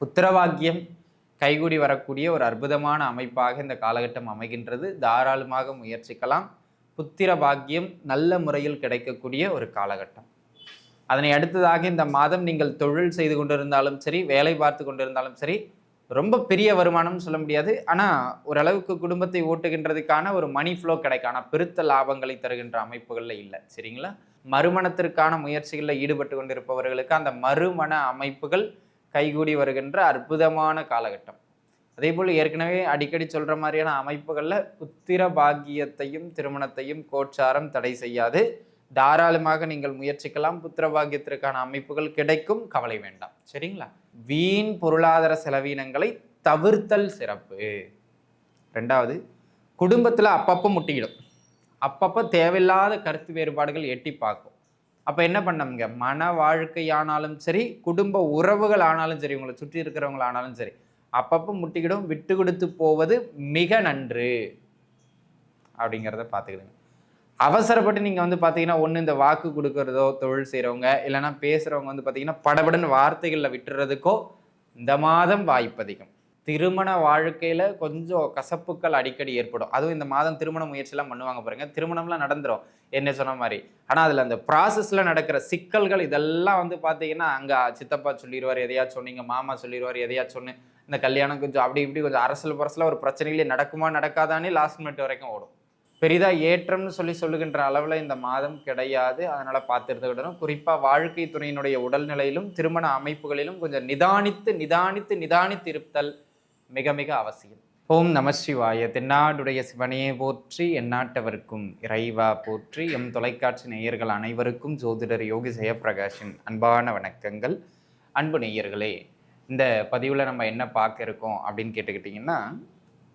புத்திரவாக்கியம் கைகூடி வரக்கூடிய ஒரு அற்புதமான அமைப்பாக இந்த காலகட்டம் அமைகின்றது. தாராளமாக முயற்சிக்கலாம். புத்திர பாக்கியம் நல்ல முறையில் கிடைக்கக்கூடிய ஒரு காலகட்டம். அதனை அடுத்ததாக இந்த மாதம் நீங்கள் தொழில் செய்து கொண்டிருந்தாலும் சரி வேலை பார்த்து கொண்டிருந்தாலும் சரி ரொம்ப பெரிய வருமானம்னு சொல்ல முடியாது. ஆனால் ஓரளவுக்கு குடும்பத்தை ஓட்டுகின்றதுக்கான ஒரு மணி ஃப்ளோ கிடைக்கும். ஆனால் பெருத்த லாபங்களை தருகின்ற அமைப்புகளில் இல்லை. சரிங்களா? மறுமணத்திற்கான முயற்சிகளில் ஈடுபட்டு கொண்டிருப்பவர்களுக்கு அந்த மறுமண அமைப்புகள் கைகூடி வருகின்ற அற்புதமான காலகட்டம். அதே போல் ஏற்கனவே அடிக்கடி சொல்கிற மாதிரியான அமைப்புகளில் புத்திர பாக்கியத்தையும் திருமணத்தையும் கோச்சாரம் தடை செய்யாது. தாராளமாக நீங்கள் முயற்சிக்கலாம். புத்திர பாக்கியத்திற்கான அமைப்புகள் கிடைக்கும். கவலை வேண்டாம். சரிங்களா? வீண் பொருளாதார செலவீனங்களை தவிர்த்தல் சிறப்பு. ரெண்டாவது குடும்பத்தில் அப்பப்போ முட்டிக்கிடும். அப்பப்போ தேவையில்லாத கருத்து வேறுபாடுகள் எட்டி பார்க்கும். அப்போ என்ன பண்ணோம்ங்க? மன வாழ்க்கையானாலும் சரி குடும்ப உறவுகள் ஆனாலும் சரி உங்களை சுற்றி இருக்கிறவங்களானாலும் சரி அப்பப்போ முட்டிக்கிடும் விட்டு கொடுத்து போவது மிக நன்று. அப்படிங்கிறத பார்த்துக்கிடுங்க அவசரப்பட்டு நீங்கள் வந்து பார்த்தீங்கன்னா ஒன்று இந்த வாக்கு கொடுக்கறதோ தொழில் செய்கிறவங்க இல்லைன்னா பேசுகிறவங்க வந்து பார்த்தீங்கன்னா படபடன்னு வார்த்தைகளில் விட்டுறதுக்கோ இந்த மாதம் வாய்ப்பு அதிகம் திருமண வாழ்க்கையில் கொஞ்சம் கசப்புக்கள் அடிக்கடி ஏற்படும். அதுவும் இந்த மாதம் திருமண முயற்சிலாம் பண்ணுவாங்க பாருங்க. திருமணம்லாம் நடந்துடும் என்ன சொன்ன மாதிரி. ஆனால் அதில் அந்த ப்ராசஸில் நடக்கிற சிக்கல்கள் இதெல்லாம் வந்து பார்த்தீங்கன்னா அங்கே சித்தப்பா சொல்லிடுவார் எதையாச்சும் சொன்னீங்க மாமா சொல்லிடுவார் எதையாச்சும் சொன்னு இந்த கல்யாணம் கொஞ்சம் அப்படி இப்படி கொஞ்சம் அரசல் பரசலாக ஒரு பிரச்சனைகளே நடக்குமா நடக்காதானே லாஸ்ட் மினிட் வரைக்கும் ஓடும். பெரிதாக ஏற்றம்னு சொல்லி சொல்லுகின்ற அளவில் இந்த மாதம் கிடையாது. அதனால் பார்த்து குறிப்பாக வாழ்க்கை துணையினுடைய உடல்நிலையிலும் திருமண அமைப்புகளிலும் கொஞ்சம் நிதானித்து நிதானித்து நிதானித்து இருத்தல் மிக மிக அவசியம். ஓம் நம சிவாய. தென்னாடுடைய சிவனையே போற்றி எந்நாட்டவருக்கும் இறைவா போற்றி எம் தொலைக்காட்சி நேயர்கள் அனைவருக்கும் ஜோதிடர் யோகி ஜெயப்பிரகாஷின் அன்பான வணக்கங்கள். அன்பு நேயர்களே இந்த பதிவில் நம்ம என்ன பார்க்க இருக்கோம் அப்படின்னு கேட்டுக்கிட்டிங்கன்னா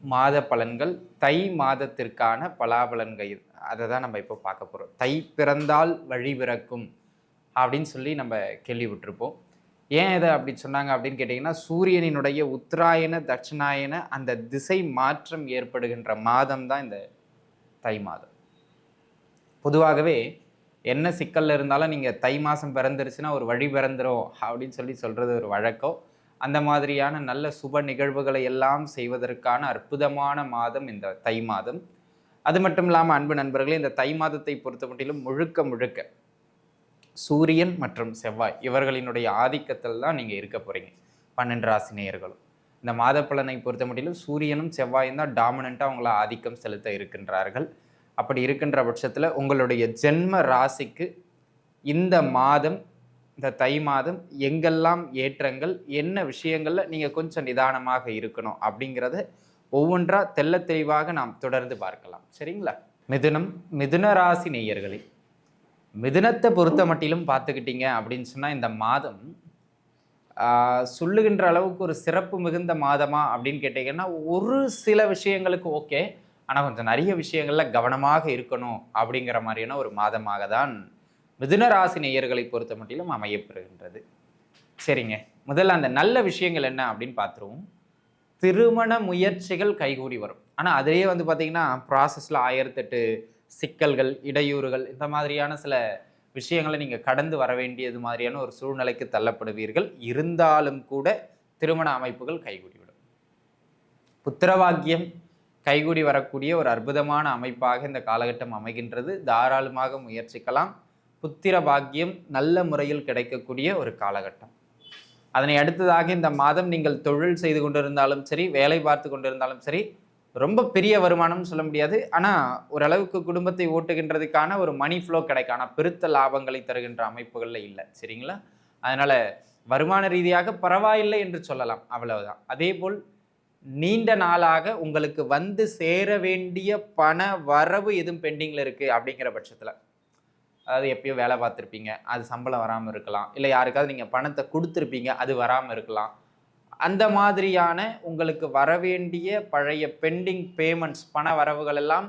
மாத பலன்கள் தை மாதத்திற்கான பலாபலன்கள் அதை தான் நம்ம இப்போ பார்க்க போகிறோம் தை பிறந்தால் வழி பிறக்கும் அப்படின்னு சொல்லி நம்ம கேள்விப்பட்டிருப்போம். ஏன் இதை அப்படி சொன்னாங்க அப்படின்னு கேட்டிங்கன்னா சூரியனினுடைய உத்தராயண தட்சிணாயன அந்த திசை மாற்றம் ஏற்படுகின்ற மாதம் தான் இந்த தை மாதம். பொதுவாகவே என்ன சிக்கல்ல இருந்தாலும் நீங்கள் தை மாதம் பிறந்துருச்சுன்னா ஒரு வழி பிறந்துரும் அப்படின்னு சொல்லி சொல்கிறது ஒரு வழக்கம். அந்த மாதிரியான நல்ல சுப நிகழ்வுகளை எல்லாம் செய்வதற்கான அற்புதமான மாதம் இந்த தை மாதம். அது மட்டும் இல்லாமல் அன்பு நண்பர்களே இந்த தை மாதத்தை பொறுத்த மட்டிலும் முழுக்க முழுக்க சூரியன் மற்றும் செவ்வாய் இவர்களினுடைய ஆதிக்கத்தில் தான் நீங்கள் இருக்க போகிறீங்க பன்னெண்டு ராசி நேயர்களும். இந்த மாத பலனை பொறுத்த மட்டிலும் சூரியனும் செவ்வாயும் தான் டாமினண்ட்டாக அவங்கள ஆதிக்கம் செலுத்த இருக்கின்றார்கள். அப்படி இருக்கின்ற பட்சத்தில் உங்களுடைய ஜென்ம ராசிக்கு இந்த மாதம் இந்த தை மாதம் எங்கெல்லாம் ஏற்றங்கள் என்ன விஷயங்களில் நீங்கள் கொஞ்சம் நிதானமாக இருக்கணும் அப்படிங்கிறத ஒவ்வொன்றா தெள்ள தெளிவாக நாம் தொடர்ந்து பார்க்கலாம். சரிங்களா? மிதுனம் மிதுன ராசி நேயர்களே மிதுனத்தை பொறுத்த மட்டிலும் பார்த்துக்கிட்டீங்க அப்படின்னு சொன்னால் இந்த மாதம் சொல்லுகின்ற அளவுக்கு ஒரு சிறப்பு மிகுந்த மாதமா அப்படின்னு கேட்டிங்கன்னா ஒரு சில விஷயங்களுக்கு ஓகே. ஆனால் கொஞ்சம் நிறைய விஷயங்களில் கவனமாக இருக்கணும் அப்படிங்கிற மாதிரியான ஒரு மாதமாக தான் மிதுன ராசி நேயர்களை பொறுத்த மட்டிலும் அமையப்பெறுகின்றது. சரிங்க. முதல்ல அந்த நல்ல விஷயங்கள் என்ன அப்படின்னு பார்த்துருவோம். திருமண முயற்சிகள் கைகூடி வரும். ஆனால் அதிலேயே வந்து பார்த்தீங்கன்னா ப்ராசஸில் ஆயிரத்தெட்டு சிக்கல்கள் இடையூறுகள் இந்த மாதிரியான சில விஷயங்களை நீங்கள் கடந்து வர வேண்டியது மாதிரியான ஒரு சூழ்நிலைக்கு தள்ளப்படுவீர்கள். இருந்தாலும் கூட திருமண அமைப்புகள் கைகூடிவிடும். புத்திரவாக்கியம் கைகூடி வரக்கூடிய ஒரு அற்புதமான அமைப்பாக இந்த காலகட்டம் அமைகின்றது. தாராளமாக முயற்சிக்கலாம். புத்திர பாக்கியம் நல்ல முறையில் கிடைக்கக்கூடிய ஒரு காலகட்டம். அதனை அடுத்ததாக இந்த மாதம் நீங்கள் தொழில் செய்து கொண்டிருந்தாலும் சரி வேலை பார்த்து கொண்டிருந்தாலும் சரி ரொம்ப பெரிய வருமானம்னு சொல்ல முடியாது. ஆனால் ஓரளவுக்கு குடும்பத்தை ஓட்டுகின்றதுக்கான ஒரு மணி ஃப்ளோ கிடைக்கும். ஆனால் பெருத்த லாபங்களை தருகின்ற அமைப்புகளில் இல்லை. சரிங்களா? அதனால் வருமான ரீதியாக பரவாயில்லை என்று சொல்லலாம். அவ்வளவுதான். அதே போல் நீண்ட நாளாக உங்களுக்கு வந்து சேர வேண்டிய பண வரவு எதுவும் பெண்டிங்கில் இருக்குது அப்படிங்கிற பட்சத்தில். அதாவது எப்பயோ வேலை பார்த்துருப்பீங்க. அது சம்பளம் வராமல் இருக்கலாம். இல்லை யாருக்காவது நீங்கள் பணத்தை கொடுத்துருப்பீங்க. அது வராமல் இருக்கலாம். அந்த மாதிரியான உங்களுக்கு வரவேண்டிய பழைய பெண்டிங் பேமெண்ட்ஸ் பண வரவுகள் எல்லாம்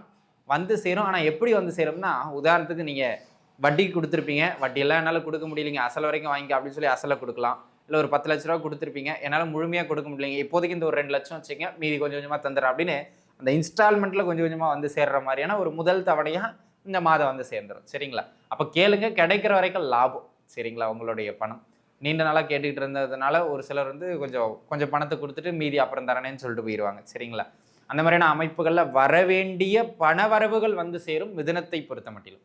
வந்து சேரும். ஆனால் எப்படி வந்து சேரும்னா உதாரணத்துக்கு நீங்கள் வட்டி கொடுத்துருப்பீங்க. வட்டியெல்லாம் என்னால் கொடுக்க முடியலைங்க. அசல் வரைக்கும் வாங்கிக்க அப்படின்னு சொல்லி அசலை கொடுக்கலாம். இல்லை ஒரு பத்து லட்ச ரூபா கொடுத்துருப்பீங்க. என்னால் முழுமையாக கொடுக்க முடியலைங்க. இப்போதைக்கு இந்த ஒரு ரெண்டு லட்சம் வச்சுங்க மீதி கொஞ்சம் கொஞ்சமாக தந்துடுறேன் அப்படின்னு அந்த இன்ஸ்டால்மெண்ட்டில் கொஞ்சம் கொஞ்சமாக வந்து சேர்ற மாதிரியான ஒரு முதல் தவணையாக இந்த மாதம் வந்து சேர்ந்துடும் சரிங்களா? அப்போ கேளுங்க. கிடைக்கிற வரைக்கும் லாபம். சரிங்களா? உங்களுடைய பணம். நீண்ட நாளாக கேட்டுக்கிட்டு இருந்ததுனால ஒரு சிலர் வந்து கொஞ்சம் கொஞ்சம் பணத்தை கொடுத்துட்டு மீதி அப்புறம் தரேனேன்னு சொல்லிட்டு போயிடுவாங்க சரிங்களா? அந்த மாதிரியான அமைப்புகளில் வரவேண்டிய பணவரவுகள் வந்து சேரும் மிதனத்தை பொறுத்த மட்டிலும்.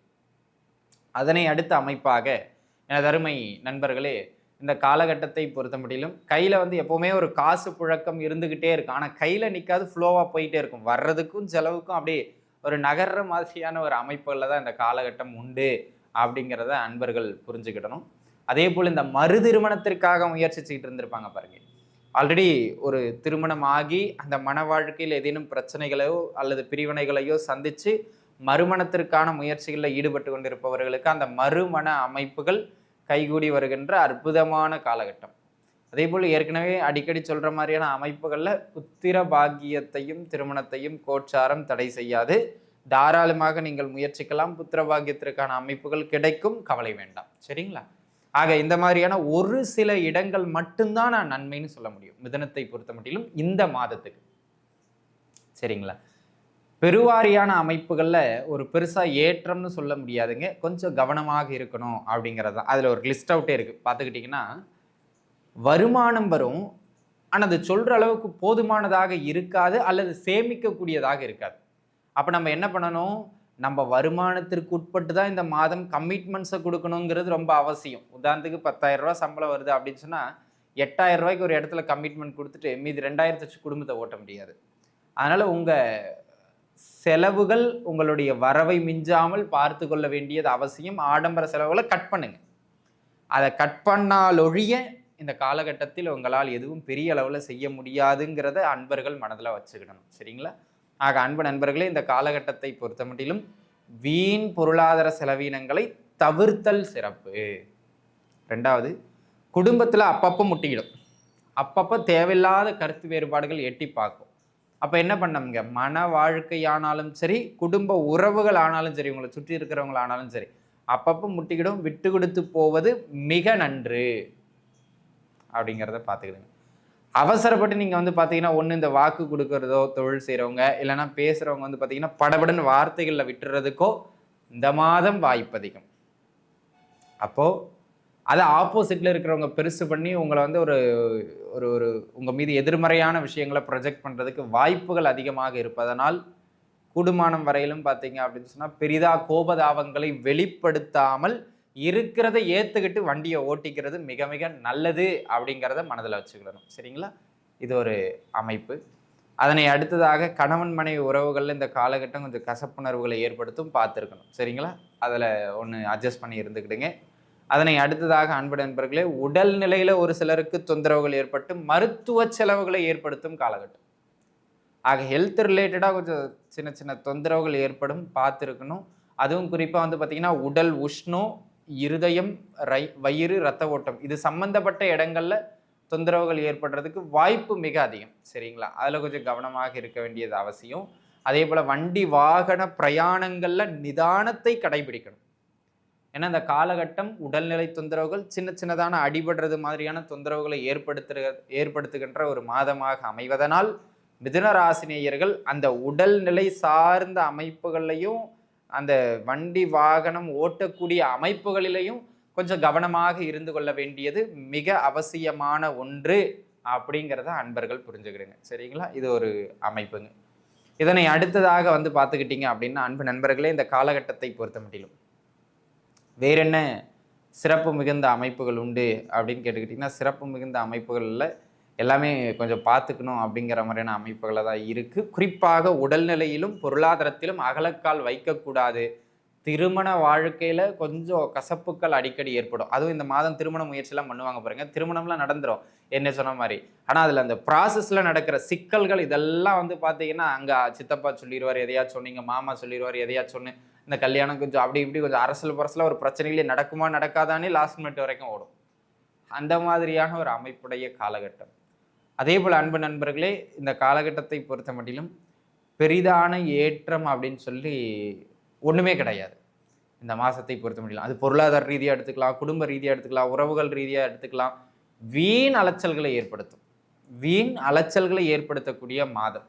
அதனை அடுத்த அமைப்பாக எனது அருமை நண்பர்களே இந்த காலகட்டத்தை பொறுத்த மட்டிலும் கையில் வந்து எப்போவுமே ஒரு காசு புழக்கம் இருந்துக்கிட்டே இருக்கும். ஆனால் கையில் நிற்காது ஃப்ளோவாக போயிட்டே இருக்கும். வர்றதுக்கும் செலவுக்கும் அப்படியே ஒரு நகர்ற மாதிரியான ஒரு அமைப்புகளில் தான் இந்த காலகட்டம் உண்டு அப்படிங்கிறத அன்பர்கள் புரிஞ்சுக்கிடணும் அதே போல் இந்த மறு திருமணத்திற்காக முயற்சிச்சுக்கிட்டு இருந்திருப்பாங்க பாருங்க. ஆல்ரெடி ஒரு திருமணம் ஆகி அந்த மன வாழ்க்கையில் ஏதேனும் பிரச்சனைகளையோ அல்லது பிரிவினைகளையோ சந்தித்து மறுமணத்திற்கான முயற்சிகளில் ஈடுபட்டு கொண்டிருப்பவர்களுக்கு அந்த மறுமண அமைப்புகள் கைகூடி வருகின்ற அற்புதமான காலகட்டம். அதே போல் ஏற்கனவே அடிக்கடி சொல்கிற மாதிரியான அமைப்புகளில் புத்திர பாக்கியத்தையும் திருமணத்தையும் கோச்சாரம் தடை செய்யாது. தாராளமாக நீங்கள் முயற்சிக்கலாம். புத்திர பாக்கியத்திற்கான அமைப்புகள் கிடைக்கும். கவலை வேண்டாம். சரிங்களா? ஆக இந்த மாதிரியான ஒரு சில இடங்கள் மட்டும்தான் நான் நன்மைன்னு சொல்ல முடியும். மிதனத்தை பொறுத்த மட்டிலும் இந்த மாதத்துக்கு. சரிங்களா? பெருவாரியான அமைப்புகளில் ஒரு பெருசாக ஏற்றம்னு சொல்ல முடியாதுங்க. கொஞ்சம் கவனமாக இருக்கணும் அப்படிங்கிறது தான். அதில் ஒரு லிஸ்ட் அவுட்டே இருக்குது பார்த்துக்கிட்டிங்கன்னா வருமானம் வரும். ஆனால் அது சொல்கிற அளவுக்கு போதுமானதாக இருக்காது அல்லது சேமிக்கக்கூடியதாக இருக்காது. அப்போ நம்ம என்ன பண்ணணும்? நம்ம வருமானத்திற்கு உட்பட்டு தான் இந்த மாதம் கமிட்மெண்ட்ஸை கொடுக்கணுங்கிறது ரொம்ப அவசியம். உதாரணத்துக்கு பத்தாயிரம் ரூபா சம்பளம் வருது அப்படின்னு சொன்னால் எட்டாயிரம் ரூபாய்க்கு ஒரு இடத்துல கமிட்மெண்ட் கொடுத்துட்டு மீதி ரெண்டாயிரத்து வச்சு குடும்பத்தை ஓட்ட முடியாது. அதனால் உங்கள் செலவுகள் உங்களுடைய வரவை மிஞ்சாமல் பார்த்து கொள்ள வேண்டியது அவசியம். ஆடம்பர செலவுகளை கட் பண்ணுங்கள் அதை கட் பண்ணாலொழிய இந்த காலகட்டத்தில் உங்களால் எதுவும் பெரிய அளவில் செய்ய முடியாதுங்கிறத அன்பர்கள் மனதில் வச்சுக்கிடணும் சரிங்களா? ஆக அன்பு நண்பர்களே இந்த காலகட்டத்தை பொறுத்த மட்டிலும் வீண் பொருளாதார செலவீனங்களை தவிர்த்தல் சிறப்பு. ரெண்டாவது குடும்பத்தில் அப்பப்போ முட்டிக்கிடும். அப்பப்போ தேவையில்லாத கருத்து வேறுபாடுகள் எட்டி பார்க்கும். அப்போ என்ன பண்ணோம்ங்க? மன வாழ்க்கையானாலும் சரி குடும்ப உறவுகள் ஆனாலும் சரி உங்களை சுற்றி இருக்கிறவங்களானாலும் சரி அப்பப்போ முட்டிக்கிடும் விட்டு கொடுத்து போவது மிக நன்று. அப்படிங்கிறத பார்த்துக்கிடுங்க. அவசரப்பட்டு நீங்கள் வந்து பார்த்தீங்கன்னா ஒன்று இந்த வாக்கு கொடுக்கறதோ தொழில் செய்கிறவங்க இல்லைன்னா பேசுகிறவங்க வந்து பார்த்தீங்கன்னா படபடன்னு வார்த்தைகளில் விட்டுறதுக்கோ இந்த மாதம் வாய்ப்பு அதிகம். அப்போது அதை ஆப்போசிட்டில் இருக்கிறவங்க பெருசு பண்ணி உங்களை வந்து ஒரு ஒரு ஒரு உங்கள் மீது எதிர்மறையான விஷயங்களை ப்ரொஜெக்ட் பண்ணுறதுக்கு வாய்ப்புகள் அதிகமாக இருப்பதனால் கூடுமானம் வரையிலும் பார்த்தீங்க அப்படின்னு சொன்னால் பெரிதாக கோபதாபங்களை வெளிப்படுத்தாமல் இருக்கிறத ஏற்றுக்கிட்டு வண்டியை ஓட்டிக்கிறது மிக மிக நல்லது அப்படிங்கிறத மனதில் வச்சுக்கிடணும். சரிங்களா? இது ஒரு அமைப்பு. அதனை அடுத்ததாக கணவன் மனைவி உறவுகளில் இந்த காலகட்டம் கொஞ்சம் கசப்புணர்வுகளை ஏற்படுத்தும் பார்த்துருக்கணும். சரிங்களா? அதில் ஒன்று அட்ஜஸ்ட் பண்ணி இருந்துக்கிடுங்க. அதனை அடுத்ததாக அன்பு நண்பர்களே உடல் நிலையில் ஒரு சிலருக்கு தொந்தரவுகள் ஏற்பட்டு மருத்துவ செலவுகளை ஏற்படுத்தும் காலகட்டம். ஆக ஹெல்த் ரிலேட்டடாக கொஞ்சம் சின்ன சின்ன தொந்தரவுகள் ஏற்படும் பார்த்துருக்கணும். அதுவும் குறிப்பாக வந்து பார்த்திங்கன்னா உடல் உஷ்ணம் இருதயம் ரை வயிறு ரத்த ஓட்டம். இது சம்பந்தப்பட்ட இடங்களில் தொந்தரவுகள் ஏற்படுறதுக்கு வாய்ப்பு மிக அதிகம். சரிங்களா? அதில் கொஞ்சம் கவனமாக இருக்க வேண்டியது அவசியம். அதே போல் வண்டி வாகன பிரயாணங்களில் நிதானத்தை கடைபிடிக்கணும். ஏன்னா இந்த காலகட்டம் உடல்நிலை தொந்தரவுகள் சின்ன சின்னதான அடிபடுறது மாதிரியான தொந்தரவுகளை ஏற்படுத்துகிற ஏற்படுத்துகின்ற ஒரு மாதமாக அமைவதனால் மிதுன ராசினியர்கள் அந்த உடல்நிலை சார்ந்த அமைப்புகள்லையும் அந்த வண்டி வாகனம் ஓட்டக்கூடிய அமைப்புகளிலையும் கொஞ்சம் கவனமாக இருந்து கொள்ள வேண்டியது மிக அவசியமான ஒன்று அப்படிங்கிறத அன்பர்கள் புரிஞ்சுக்கிடுங்க. சரிங்களா? இது ஒரு அமைப்புங்க. இதனை அடுத்ததாக வந்து பார்த்துக்கிட்டீங்க அப்படின்னா அன்பு நண்பர்களே இந்த காலகட்டத்தை பொறுத்த மட்டிலும். வேறென்ன சிறப்பு மிகுந்த அமைப்புகள் உண்டு அப்படின்னு கேட்டுக்கிட்டிங்கன்னா சிறப்பு மிகுந்த அமைப்புகளில் எல்லாமே கொஞ்சம் பார்த்துக்கணும் அப்படிங்கிற மாதிரியான அமைப்புகளை தான் இருக்குது குறிப்பாக உடல்நிலையிலும் பொருளாதாரத்திலும் அகலக்கால் வைக்கக்கூடாது. திருமண வாழ்க்கையில் கொஞ்சம் கசப்புக்கள் அடிக்கடி ஏற்படும். அதுவும் இந்த மாதம் திருமண முயற்சிலாம் பண்ணுவாங்க பாருங்க. திருமணம்லாம் நடந்துடும் என்ன சொன்ன மாதிரி. ஆனால் அதில் அந்த ப்ராசஸில் நடக்கிற சிக்கல்கள் இதெல்லாம் வந்து பார்த்தீங்கன்னா அங்கே சித்தப்பா சொல்லிடுவார் எதையாச்சும் சொன்னீங்க மாமா சொல்லிடுவார் எதையாச்சும் சொன்னு இந்த கல்யாணம் கொஞ்சம் அப்படி இப்படி கொஞ்சம் அரசல் பரசில் ஒரு பிரச்சனைகளே நடக்குமா நடக்காதானே லாஸ்ட் மினிட் வரைக்கும் ஓடும். அந்த மாதிரியான ஒரு அமைப்புடைய காலகட்டம். அதே போல் அன்பு நண்பர்களே இந்த காலகட்டத்தை பொறுத்த மட்டிலும் பெரிதான ஏற்றம் அப்படின்னு சொல்லி ஒன்றுமே கிடையாது. இந்த மாதத்தை பொறுத்த முடியலாம் அது பொருளாதார ரீதியாக எடுத்துக்கலாம் குடும்ப ரீதியாக எடுத்துக்கலாம் உறவுகள் ரீதியாக எடுத்துக்கலாம். வீண் அலைச்சல்களை ஏற்படுத்தும். வீண் அலைச்சல்களை ஏற்படுத்தக்கூடிய மாதம்.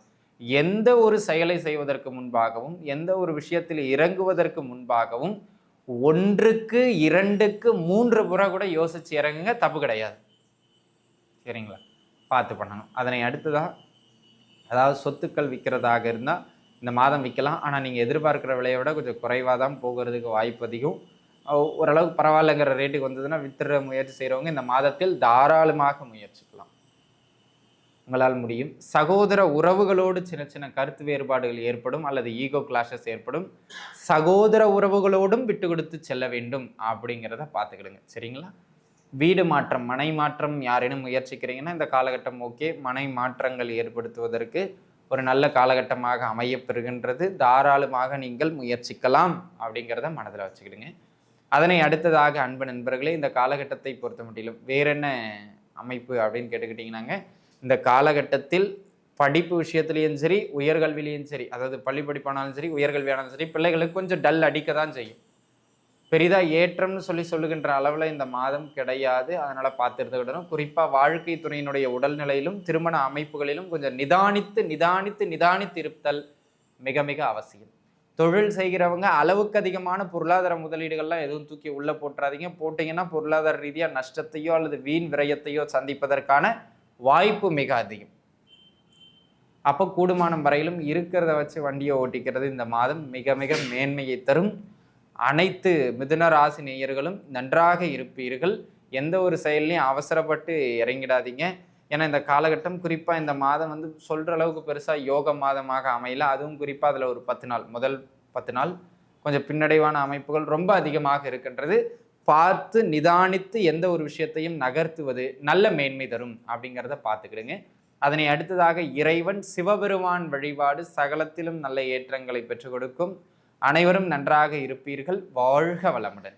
எந்த ஒரு செயலை செய்வதற்கு முன்பாகவும் எந்த ஒரு விஷயத்தில் இறங்குவதற்கு முன்பாகவும் ஒன்றுக்கு இரண்டுக்கு மூன்று புற கூட யோசிச்சு இறங்குங்க தப்பு கிடையாது. சரிங்களா? பார்த்து பண்ணணும். அதனை அடுத்ததா அதாவது சொத்துக்கள் விற்கிறதாக இருந்தால் இந்த மாதம் விற்கலாம். ஆனால் நீங்கள் எதிர்பார்க்குற விலையை விட கொஞ்சம் குறைவாக தான் போகிறதுக்கு வாய்ப்பு அதிகம். ஓரளவுக்கு பரவாயில்லைங்கிற ரேட்டுக்கு வந்ததுன்னா வித்துற முயற்சி செய்கிறவங்க இந்த மாதத்தில் தாராளமாக முயற்சிக்கலாம். உங்களால் முடியும். சகோதர உறவுகளோடு சின்ன சின்ன கருத்து வேறுபாடுகள் ஏற்படும் அல்லது ஈகோ கிளாஷஸ் ஏற்படும். சகோதர உறவுகளோடும் விட்டு கொடுத்து செல்ல வேண்டும் அப்படிங்கிறத பார்த்துக்கிடுங்க. சரிங்களா? வீடு மாற்றம் மனை மாற்றம் யாரேனும் முயற்சிக்கிறீங்கன்னா இந்த காலகட்டம் ஓகே. மனை மாற்றங்கள் ஏற்படுத்துவதற்கு ஒரு நல்ல காலகட்டமாக அமைய பெறுகின்றது தாராளமாக நீங்கள் முயற்சிக்கலாம் அப்படிங்கிறத மனதில் வச்சுக்கிடுங்க. அதனை அடுத்ததாக அன்பு நண்பர்களே இந்த காலகட்டத்தை பொறுத்த முடியலும் வேறென்ன அமைப்பு அப்படின்னு கேட்டுக்கிட்டிங்கன்னாங்க? இந்த காலகட்டத்தில் படிப்பு விஷயத்துலேயும் சரி உயர்கல்விலையும் சரி அதாவது பள்ளி படிப்பானாலும் சரி உயர்கல்வியானாலும் சரி பிள்ளைகளுக்கு கொஞ்சம் டல் அடிக்க தான் செய்யும். பெரிதாக ஏற்றம்னு சொல்லி சொல்லுகின்ற அளவில் இந்த மாதம் கிடையாது. அதனால் பார்த்துருந்துக்கிடணும் குறிப்பாக வாழ்க்கை துறையினுடைய உடல்நிலையிலும் திருமண அமைப்புகளிலும் கொஞ்சம் நிதானித்து நிதானித்து நிதானித்து இருத்தல் மிக மிக அவசியம். தொழில் செய்கிறவங்க அளவுக்கு அதிகமான பொருளாதார முதலீடுகள்லாம் எதுவும் தூக்கி உள்ளே போட்டுறாதீங்க. போட்டிங்கன்னா பொருளாதார ரீதியாக நஷ்டத்தையோ அல்லது வீண் விரயத்தையோ சந்திப்பதற்கான வாய்ப்பு மிக அதிகம். அப்போ கூடுமானம் வரையிலும் இருக்கிறத வச்சு வண்டியை ஓட்டிக்கிறது இந்த மாதம் மிக மிக மேன்மையை தரும். அனைத்து மிதுன ராசி நேயர்களும் நன்றாக இருப்பீர்கள். எந்த ஒரு செயல்லையும் அவசரப்பட்டு இறங்கிடாதீங்க. ஏன்னா இந்த காலகட்டம் குறிப்பாக இந்த மாதம் வந்து சொல்கிற அளவுக்கு பெருசாக யோக மாதமாக அமையல. அதுவும் குறிப்பாக அதில் ஒரு பத்து நாள் முதல் பத்து நாள் கொஞ்சம் பின்னடைவான அமைப்புகள் ரொம்ப அதிகமாக இருக்கின்றது. பார்த்து நிதானித்து எந்த ஒரு விஷயத்தையும் நகர்த்துவது நல்ல மேன்மை தரும் அப்படிங்கிறத பார்த்துக்கிடுங்க. அதனை அடுத்ததாக இறைவன் சிவபெருமான் வழிபாடு சகலத்திலும் நல்ல ஏற்றங்களை பெற்றுக் கொடுக்கும். அனைவரும் நன்றாக இருப்பீர்கள். வாழ்க வளமுடன்.